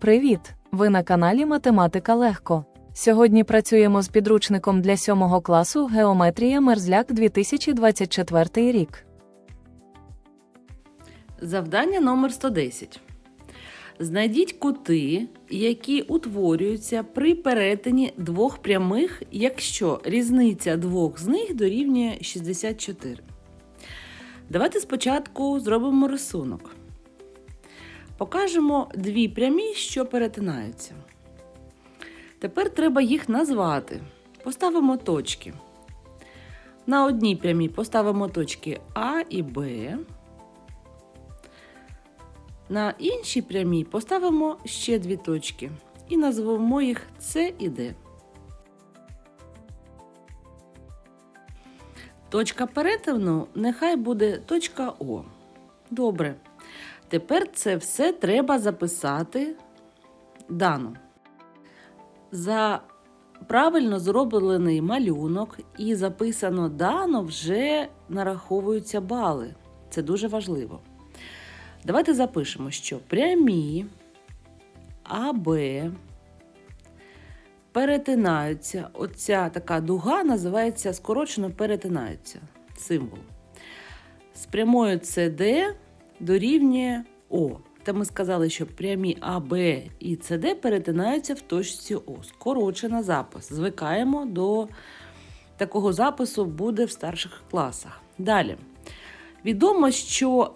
Привіт! Ви на каналі Математика Легко. Сьогодні працюємо з підручником для 7 класу Геометрія Мерзляк 2024 рік. Завдання номер 110. Знайдіть кути, які утворюються при перетині двох прямих, якщо різниця двох з них дорівнює 64. Давайте спочатку зробимо рисунок. Покажемо дві прямі, що перетинаються. Тепер треба їх назвати. Поставимо точки. На одній прямій поставимо точки А і Б. На іншій прямій поставимо ще дві точки і назвемо їх С і Д. Точка перетину нехай буде точка О. Добре. Тепер це все треба записати дано. За правильно зроблений малюнок і записано дано вже нараховуються бали. Це дуже важливо. Давайте запишемо, що прямі АБ перетинаються. Оця така дуга називається скорочено перетинаються. Символ. З прямою СД дорівнює О. Та ми сказали, що прямі АБ і СД перетинаються в точці О. Скорочено запис. Звикаємо до такого запису буде в старших класах. Далі. Відомо, що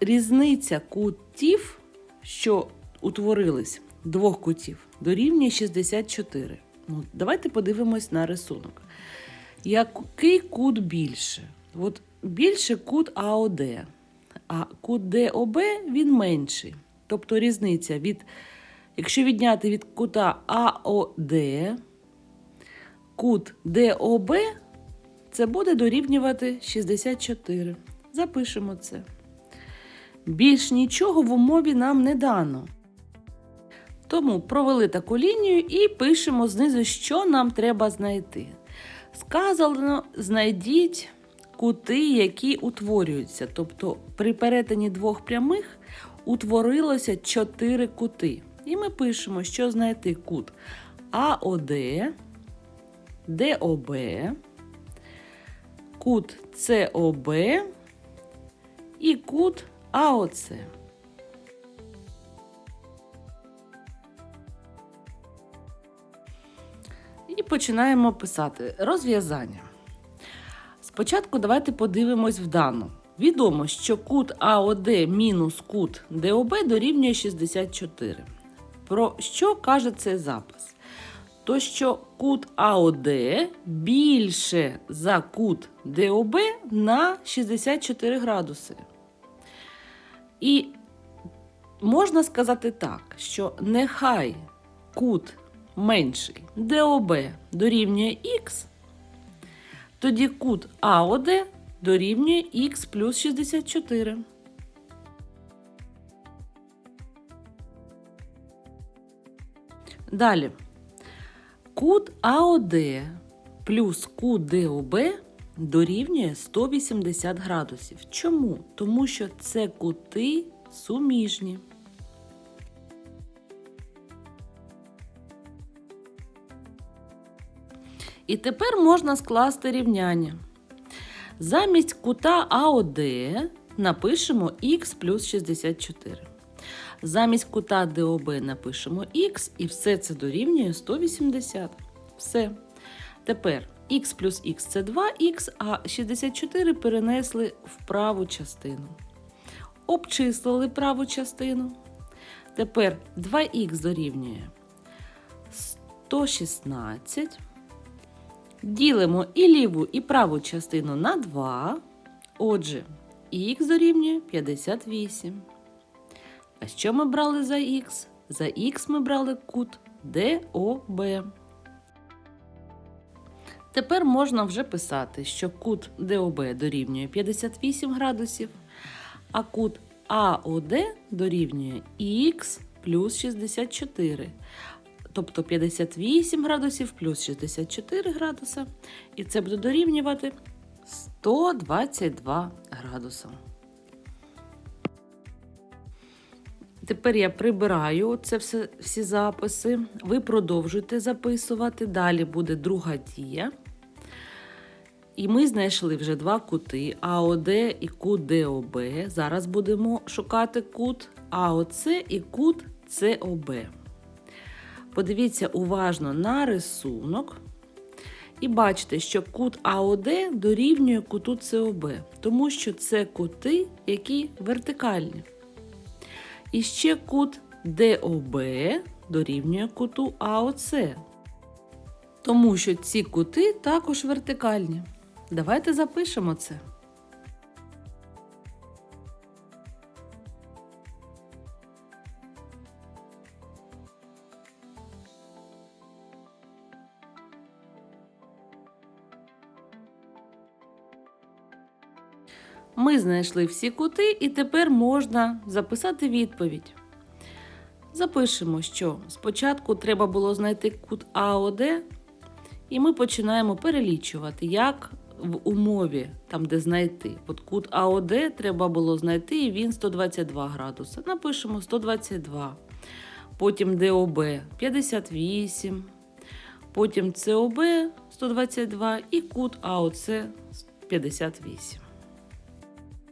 різниця кутів, що утворились, двох кутів, дорівнює 64. Ну, давайте подивимось на рисунок. Який кут більше? От більше кут АОД, а кут ДОБ він менший. Тобто різниця від, якщо відняти від кута АОД, кут ДОБ, це буде дорівнювати 64. Запишемо це. Більш нічого в умові нам не дано. Тому провели таку лінію і пишемо знизу, що нам треба знайти. Сказано, знайдіть кути, які утворюються. Тобто при перетині двох прямих утворилося чотири кути. І ми пишемо, що знайти кут АОД, ДОБ, кут СОБ і кут АОЦ. І починаємо писати розв'язання. Спочатку давайте подивимось в дану. Відомо, що кут АОД мінус кут ДОБ дорівнює 64. Про що каже цей запис? То, що кут АОД більше за кут ДОБ на 64 градуси. І можна сказати так, що нехай кут менший ДОБ дорівнює х, тоді кут АОД дорівнює х плюс 64. Далі. Кут АОД плюс кут ДОБ дорівнює 180 градусів. Чому? Тому що це кути суміжні. І тепер можна скласти рівняння. Замість кута АОД напишемо х плюс 64. Замість кута ДОБ напишемо х, і все це дорівнює 180. Все. Тепер х плюс х це 2х, а 64 перенесли в праву частину. Обчислили праву частину. Тепер 2х дорівнює 116. Ділимо і ліву, і праву частину на 2. Отже, х дорівнює 58. А що ми брали за х? За х ми брали кут ДОБ. Тепер можна вже писати, що кут ДОБ дорівнює 58 градусів, а кут АОД дорівнює х плюс 64. Тобто 58 градусів плюс 64 градуса. І це буде дорівнювати 122 градуса. Тепер я прибираю це все, всі записи. Ви продовжуйте записувати. Далі буде друга дія. І ми знайшли вже два кути АОД і кут. Зараз будемо шукати кут АОЦ і кут СОБ. Подивіться уважно на рисунок. І бачите, що кут АОД дорівнює куту СОБ, тому що це кути, які вертикальні. І ще кут ДОБ дорівнює куту АОЦ, тому що ці кути також вертикальні. Давайте запишемо це. Ми знайшли всі кути, і тепер можна записати відповідь. Запишемо, що спочатку треба було знайти кут АОД, і ми починаємо перелічувати, як в умові, там де знайти. От кут АОД треба було знайти, і він 122 градуси. Напишемо 122. Потім ДОБ 58, потім СОБ 122 і кут АОЦ 58.